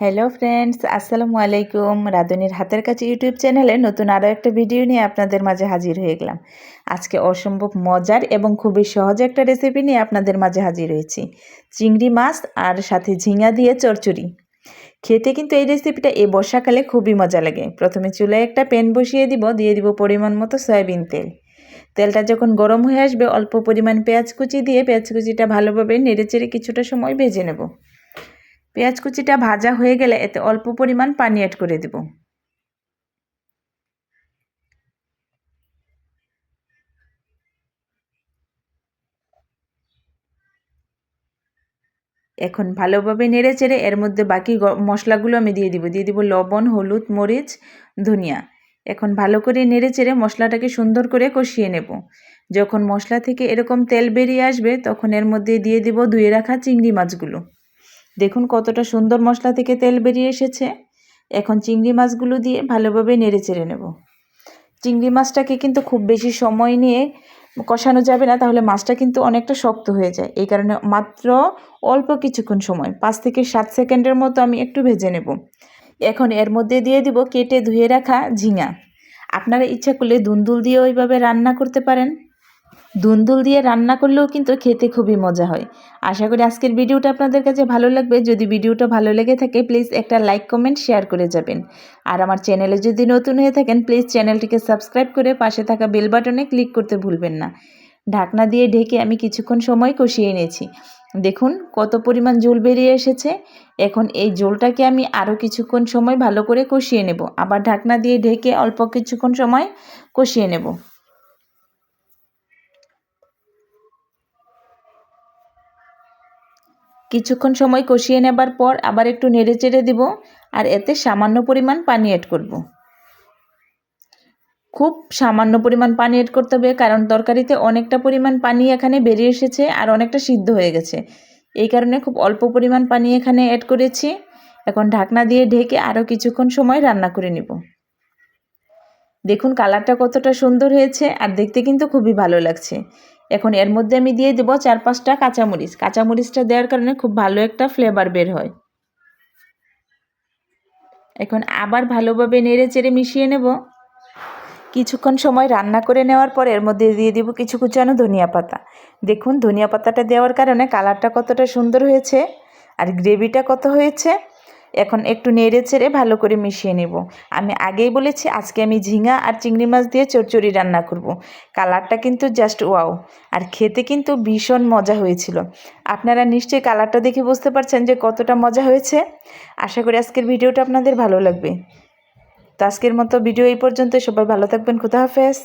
Hello friends আসসালামু আলাইকুম রাধুনির হাতের কাছে ইউটিউব চ্যানেলে নতুন আরও একটা ভিডিও নিয়ে আপনাদের মাঝে হাজির হয়ে গেলাম আজকে অসম্ভব মজার এবং খুবই সহজ একটা রেসিপি নিয়ে আপনাদের মাঝে হাজির হয়েছি চিংড়ি মাছ আর সাথে ঝিঙা দিয়ে চরচড়ি খেতে কিন্তু এই রেসিপিটা এই বর্ষাকালে খুবই মজা লাগে প্রথমে চুলায় একটা প্যান বসিয়ে দিব দিয়ে দিব পরিমাণ মতো সয়াবিন তেল তেলটা যখন গরম হয়ে আসবে অল্প পরিমাণ পেঁয়াজ কুচি দিয়ে পেঁয়াজ কুচিটা ভালোভাবে নেড়েচেড়ে কিছুটা সময় ভেজে নেব পেঁয়াজ কুচিটা ভাজা হয়ে গেলে এতে অল্প পরিমাণ পানি অ্যাড করে দেব। এখন ভালোভাবে নেড়ে চেড়ে এর মধ্যে বাকি মশলাগুলো আমি দিয়ে দিব। দিয়ে দিব লবণ, হলুদ, মরিচ, ধনিয়া। এখন ভালো করে নেড়ে চেড়ে মশলাটাকে সুন্দর করে কষিয়ে নেব। যখন মশলা থেকে এরকম তেল বেরিয়ে আসবে তখন এর মধ্যে দিয়ে দিব ধুয়ে রাখা চিংড়ি মাছগুলো। দেখুন কতটা সুন্দর মশলা থেকে তেল বেরিয়ে এসেছে। এখন চিংড়ি মাছগুলো দিয়ে ভালোভাবে নেড়ে চেড়ে নেব। চিংড়ি মাছটাকে কিন্তু খুব বেশি সময় নিয়ে কষানো যাবে না, তাহলে মাছটা কিন্তু অনেকটা শক্ত হয়ে যায়। এই কারণে মাত্র অল্প কিছুক্ষণ সময়, পাঁচ থেকে সাত সেকেন্ডের মতো আমি একটু ভেজে নেব। এখন এর মধ্যে দিয়ে দিব কেটে ধুয়ে রাখা ঝিঙা। আপনারা ইচ্ছা করলে দুন্দুল দিয়ে ওইভাবে রান্না করতে পারেন। দুন্দুল দিয়ে রান্না করলেও কিন্তু খেতে খুবই মজা হয়। আশা করি আজকের ভিডিওটা আপনাদের কাছে ভালো লাগবে। যদি ভিডিওটা ভালো লেগে থাকে প্লিজ একটা লাইক কমেন্ট শেয়ার করে যাবেন। আর আমার চ্যানেলে যদি নতুন হয়ে থাকেন প্লিজ চ্যানেলটিকে সাবস্ক্রাইব করে পাশে থাকা বেল বাটনে ক্লিক করতে ভুলবেন না। ঢাকনা দিয়ে ঢেকে আমি কিছুক্ষণ সময় কষিয়ে নিয়েছি। দেখুন কত পরিমাণ জল বেরিয়ে এসেছে। এখন এই জলটাকে আমি আরও কিছুক্ষণ সময় ভালো করে কষিয়ে নেব। আবার ঢাকনা দিয়ে ঢেকে অল্প কিছুক্ষণ সময় কষিয়ে নেব। কিছুক্ষণ সময় কষিয়ে নেবার পর আবার একটু নেড়ে চেড়ে দিব আর এতে সামান্য পরিমাণ পানি অ্যাড করব। খুব সামান্য পরিমাণ পানি অ্যাড করতে হবে কারণ তরকারিতে অনেকটা পরিমাণ পানি এখানে বেরিয়ে এসেছে আর অনেকটা সিদ্ধ হয়ে গেছে। এই কারণে খুব অল্প পরিমাণ পানি এখানে অ্যাড করেছি। এখন ঢাকনা দিয়ে ঢেকে আরও কিছুক্ষণ সময় রান্না করে নিব। দেখুন কালারটা কতটা সুন্দর হয়েছে আর দেখতে কিন্তু খুবই ভালো লাগছে। এখন এর মধ্যে আমি দিয়ে দেবো চার পাঁচটা কাঁচামরিচ। কাঁচামরিচটা দেওয়ার কারণে খুব ভালো একটা ফ্লেভার বের হয়। এখন আবার ভালোভাবে নেড়ে চেড়ে মিশিয়ে নেব। কিছুক্ষণ সময় রান্না করে নেওয়ার পর এর মধ্যে দিয়ে দিব কিছু কুচানো ধনিয়া পাতা। দেখুন, ধনিয়া পাতাটা দেওয়ার কারণে কালারটা কতটা সুন্দর হয়েছে আর গ্রেভিটা কত হয়েছে। এখন একটু নেড়ে চেড়ে ভালো করে মিশিয়ে নেব। আমি আগেই বলেছি আজকে আমি ঝিঙা আর চিংড়ি মাছ দিয়ে চচ্চড়ি রান্না করব। কালারটা কিন্তু জাস্ট ওয়াও। আর খেতে কিন্তু ভীষণ মজা হয়েছিল। আপনারা নিশ্চয়ই কালারটা দেখে বুঝতে পারছেন যে কতটা মজা হয়েছে। আশা করি আজকের ভিডিওটা আপনাদের ভালো লাগবে। তো আজকের মতো ভিডিও এই পর্যন্ত সবাই ভালো থাকবেন। খুদা হাফেজ।